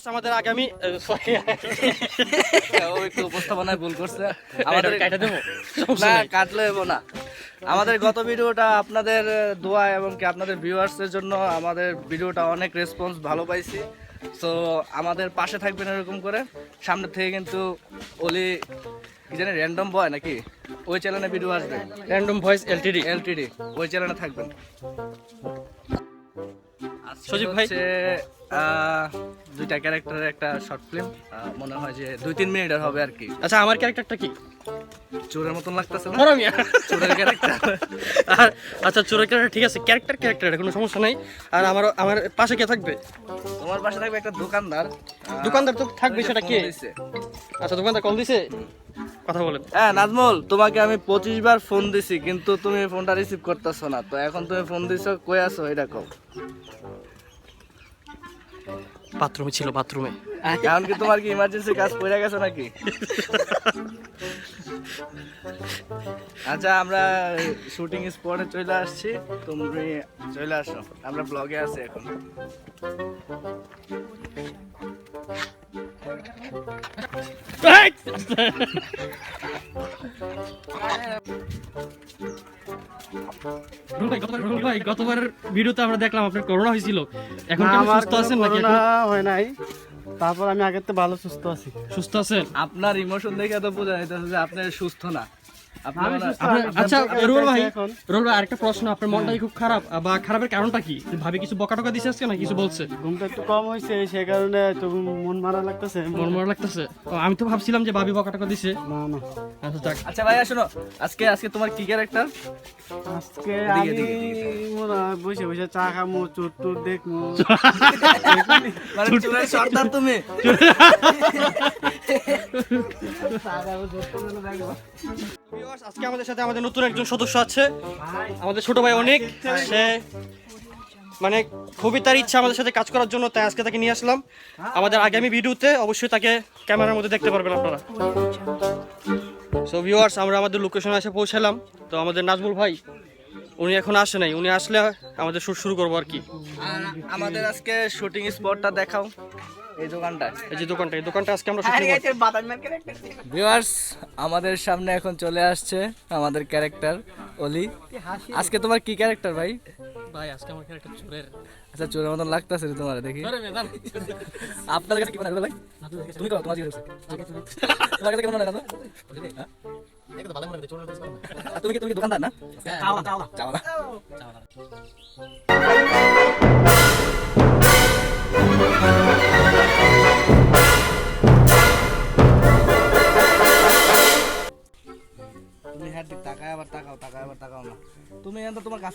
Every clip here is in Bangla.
ভিউয়ার্স আমাদের আগামী ও একটু উপস্থাপনায় ভুল করছে। আমাদের কাটা দেবো। না কাটলে হব না। আমাদের গত ভিডিওটা আপনাদের দোয়া এবং কি আপনাদের ভিউয়ার্সের জন্য আমাদের ভিডিওটা অনেক রেসপন্স ভালো পাইছি। সো আমাদের পাশে থাকবেন এরকম করে। সামনে থেকে কিন্তু ওলি কি জানি র্যান্ডম বয় নাকি? ওই চ্যানেলে ভিডিও আসবে। র্যান্ডম ভয়েস এলটিডি এলটিডি ওই চ্যানেলে থাকবেন। সজীব ভাই। দুইটা ক্যারেক্টারের একটা শর্ট ফিল্ম মনে হয় যে দুই তিন মিনিটের হবে আর কি। আচ্ছা আমার ক্যারেক্টারটা কি? চোরের মতন লাগতেছে না? চোরের ক্যারেক্টার আর আচ্ছা চোরের ক্যারেক্টার ঠিক আছে ক্যারেক্টার ক্যারেক্টার কোনো সমস্যা নাই। আর আমার আমার পাশে কে থাকবে? তোমার পাশে থাকবে একটা দোকানদার। দোকানদার তো থাকবে সেটা কে। আচ্ছা দোকানদার কল দিছে? কথা বলেন। হ্যাঁ নাজমুল তোমাকে আমি পঁচিশ বার ফোন দিছি কিন্তু তুমি ফোনটা রিসিভ করতেছো না। তো এখন তুমি ফোন দিছো কই আছো এটা কও। বাথরুমে ছিল বাথরুমে। এখন কি তোমার কি ইমার্জেন্সি কাজ পড়ে গেছে নাকি? আচ্ছা আমরা শুটিং স্পটে চলে আসছি। তুমি চলে আসো। আমরা ব্লগে আছি এখন। ভাই, গতবারের ভিডিওতে আমরা দেখলাম আপনার করোনা হয়েছিল। এখন কি আমার সুস্থ আছেন নাকি করোনা হয় নাই। তারপর আমি আগের তো ভালো সুস্থ আছি। সুস্থ আছেন? আপনার ইমোশন দেখে তো বোঝা যাইতেছে যে আপনি সুস্থ না। আচ্ছা রুল ভাই। রুল ভাই আরেকটা প্রশ্ন আপনার মনটা কি খুব খারাপ বা খারাপের কারণটা কি? ভাবি কিছু বকা টকা দিছে আজকে না কিছু বলছে? ঘুমটা একটু কম হয়েছে সে কারণে তো মন মারা লাগতেছে। মন মরা লাগতেছে? আমি তো ভাবছিলাম যে ভাবি বকা টকা দিছে। না না। আচ্ছা যাক। আচ্ছা ভাইয়া শোনো আজকে আজকে তোমার কি ক্যারেক্টার আজকে আমি। মনে বসে বসে চা খামো চোর টোর দেখব মানে সর্দার তুমি। Viewers, আজকে আমাদের সাথে আমাদের নতুন একজন সদস্য আছে। আমাদের ছোট ভাই অনেক সে মানে খুবই তার ইচ্ছা আমাদের সাথে কাজ করার জন্য তাই আজকে তাকে নিয়ে আসলাম। আমাদের আগামী ভিডিওতে অবশ্যই তাকে ক্যামেরার মধ্যে দেখতে পারবেন আপনারা। সো ভিউয়ার্স আমরা আমাদের লোকেশনে এসে পৌঁছালাম। তো আমাদের নাজমুল ভাই উনি এখন আসে নাই। উনি আসলে আমাদের শুট শুরু করব আর কি। আমাদের আজকে শুটিং স্পটটা দেখাও। এই দোকানটা। এই যে দোকানটা এই দোকানটা আজকে আমরা ভিউয়ার্স আমাদের সামনে এখন চলে আসছে আমাদের ক্যারেক্টার অলি। আজকে তোমার কি ক্যারেক্টার ভাই? ভাই আজকে আমার একটা চোরের। আচ্ছা চোরের মতন লাগতেছে রে তোমার দেখি। আপনার কাছে কি মনে হয় ভাই? তুমি কও তোমার জিজ্ঞেস তোমার কাছে কেমন মনে হয়? হ্যাঁ? তুমি কি তুমি দোকানদার না? চাওয়া তুমি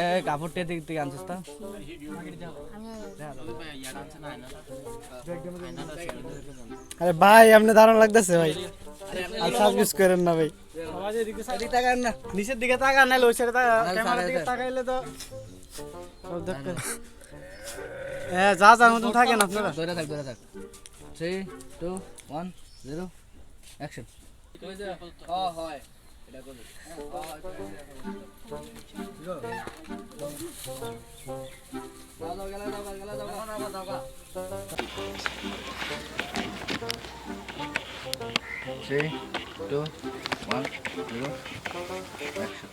এ কাপড়টা এদিক থেকে আনছিস তা? আরে ভাই আপনি দারুণ লাগতেছে ভাই। আর সার্ভিস করেন না ভাই। এদিক তাকান না নিচের দিকে তাকা নাইলে ওই সাইডে তাকা নাহলে ক্যামেরার দিকে। তাকাইলে তো সব দেখতে হ্যাঁ যা যার মতন থাকেন আপনারা। ধরে থাক ধরে থাক। Three two one zero action হয়। এটা করবি three two one zero action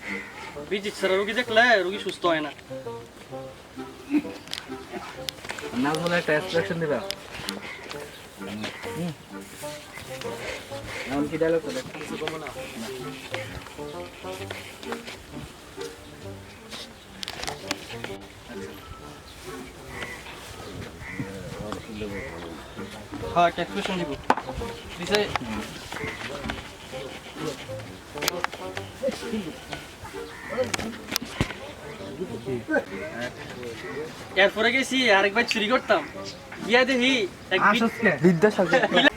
Bijit sir রুগী দেখলে রুগী সুস্থ হয় না নাম বলে কি ডায়লগ করে। কিছু কমো না হ্যাঁ একটা এক্সপ্রেশন দিব দিছে এরপরে গেছি আরেকবার চুরি করতাম। গিয়া দেখি বিদ্যাসাগর।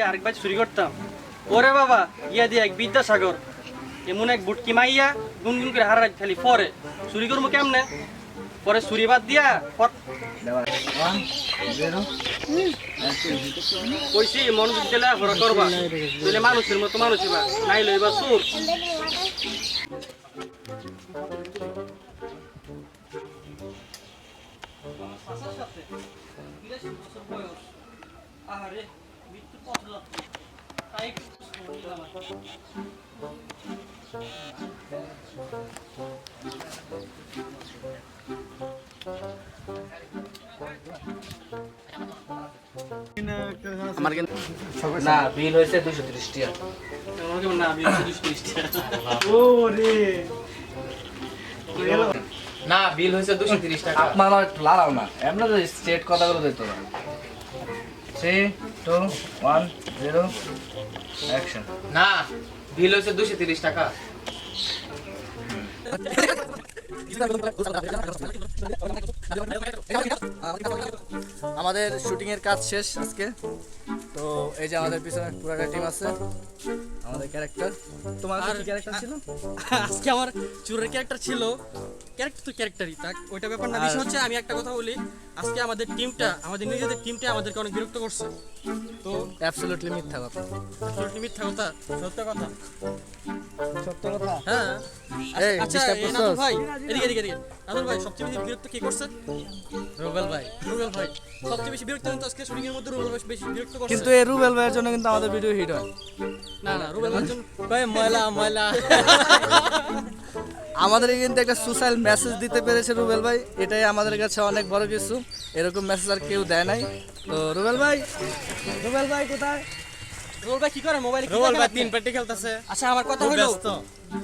এরপরে গেছি আরেকবার চুরি করতাম। ওরে বাবা, ইয়া দিয়ে এক বিদ্যাসাগর। এমন এক বুটকি মাইয়া গুনগুন করে হারা খালি পরে। চুরি করব কেমনে? পরে চুরি বাদ দিয়া কইছি, মনোযোগ দিলে ঘোরা করবা। দিলে মানুষের মতো মানুষ হইবা, নাই লইবা সুর আহারে আমার কিন্তু না বিল হয়েছে দুশো তিরিশ টাকা। না আমি দুশো তিরিশ না বিল হয়েছে দুশো তিরিশ টাকা। আপনারা একটু লাড়াও না। এমনি স্টেট কথাগুলো দিতে three two one zero action না বিল হয়েছে দুশো তিরিশ টাকা। আমাদের শুটিং এর কাজ শেষ আজকে। তো এই যে আমাদের পিছনে পুরো একটা টিম আছে আমাদের ক্যারেক্টার তোমার কি ক্যারেক্টার ছিল? আজকে আমার চুরের ক্যারেক্টার ছিল। ক্যারেক্টার তো ক্যারেক্টারই থাক ওইটা ব্যাপার না। বিষয় হচ্ছে আমি একটা কথা বলি আজকে আমাদের টিমটা আমাদের নিজেদের টিমটা আমাদেরকে অনেক বিরক্ত করছে। তো অ্যাবসলিউটলি মিথ্যা কথা। আসলে মিথ্যা কথা সত্য কথা। সত্য কথা? হ্যাঁ। আচ্ছা? ভাই এদিকে এদিকে এদিকে। নাদুর ভাই সবচেয়ে বেশি বিরক্ত কি করছে? রুবেল ভাই। রুবেল ভাই সবচেয়ে বেশি বিরক্ত কিন্তু আজকে শুটিং এর মধ্যে? রুবেল ভাই বেশি বিরক্ত করছে। কিন্তু এই রুবেল ভাইয়ের জন্য কিন্তু আমাদের ভিডিও হিট হয়। না না রুবেল ভাই জন্য ভাই ময়লা ময়লা। আমাদের কিন্তু একটা সোশ্যাল মেসেজ দিতে পেরেছে রুবেল ভাই। এটাই আমাদের কাছে অনেক বড় কিছু। এরকম মেসেজ আর কেউ দেয় নাই। তো রুবেল ভাই রুবেল ভাই কোথায়? রুবেল ভাই কি করে? মোবাইলে কি রোল ভাই তিন পেটি খেলতেছে। আচ্ছা আমার কথা হলো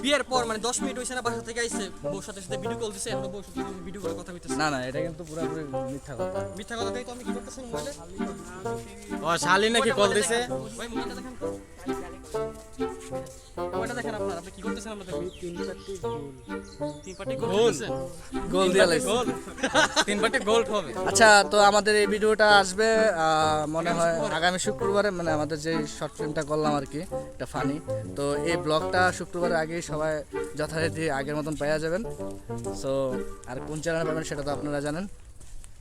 বিয়ের পর মানে 10 মিনিট হইছে না বাসা থেকে আইছে বউর সাথে সাথে ভিডিও কল দিছে এখন বউর সাথে ভিডিও করে কথা কইতেছে। না না এটা কিন্তু পুরোপুরি মিথ্যা কথা। মিথ্যা কথা তাই তো আমি কি করতেছি মোবাইলে? ও শালি নাকি কল দিছে? ভাই মোবাইলটা দেখেন তো মোবাইলটা দেখেন আপনার আপনি কি করতেছেন আমাদের? তিন পার্টি গোল। তিন পার্টি গোল করতেছেন গোল দিয়ে লাইছে। গোল। তিন পেটি গোল্ড হবে। আচ্ছা তো আমাদের এই ভিডিওটা আসবে মনে হয় আগামী শুক্রবারে মানে আমাদের যে শর্ট ফিল্মটা করলাম আর কি এটা ফানি তো এই ব্লগটা শুক্রবারের আগেই সবাই যথারীতি আগের মতন পাওয়া যাবেন। সো আর কোন চ্যানেলে পাবেন সেটা তো আপনারা জানেন।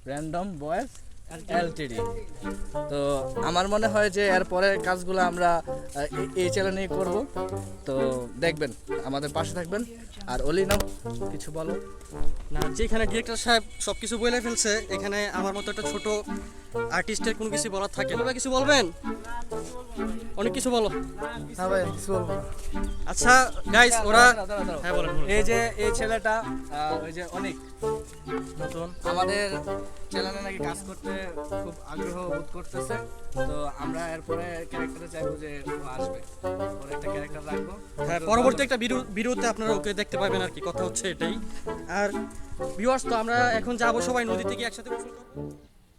র্যান্ডম বয়েস এলটিডি তো আমার মনে হয় যে এর পরের কাজগুলো আমরা এই- চ্যানেল চ্যানেলেই করব। তো দেখবেন, আমাদের পাশে থাকবেন। আর অলি, নাও, কিছু বলো। না, যেখানে ডিরেক্টর সাহেব সব কিছু বলে ফেলছে, এখানে আমার মতো একটা ছোট আর্টিস্টের কোনো কিছু বলার থাকে না। কিছু বলবেন? অনেক কিছু বলো। হ্যাঁ ভাই কিছু বলব আচ্ছা গাইস ওরা। হ্যাঁ বলেন। এই যে এই ছেলেটা ওই যে অনেক নতুন। আমাদের চ্যানেলে নাকি কাজ করতে খুব আগ্রহ বোধ করতেছে। তো আমরা এরপরে ক্যারেক্টারে চাইব যে ও আসবে। ওর একটা ক্যারেক্টার রাখব। হ্যাঁ পরবর্তী একটা ভিডিওতে আপনারা ওকে দেখতে পাবেন আর কি কথা হচ্ছে এটাই। আর ভিউয়ার্স তো আমরা এখন যাব সবাই নদী থেকে একসাথে গোসল করব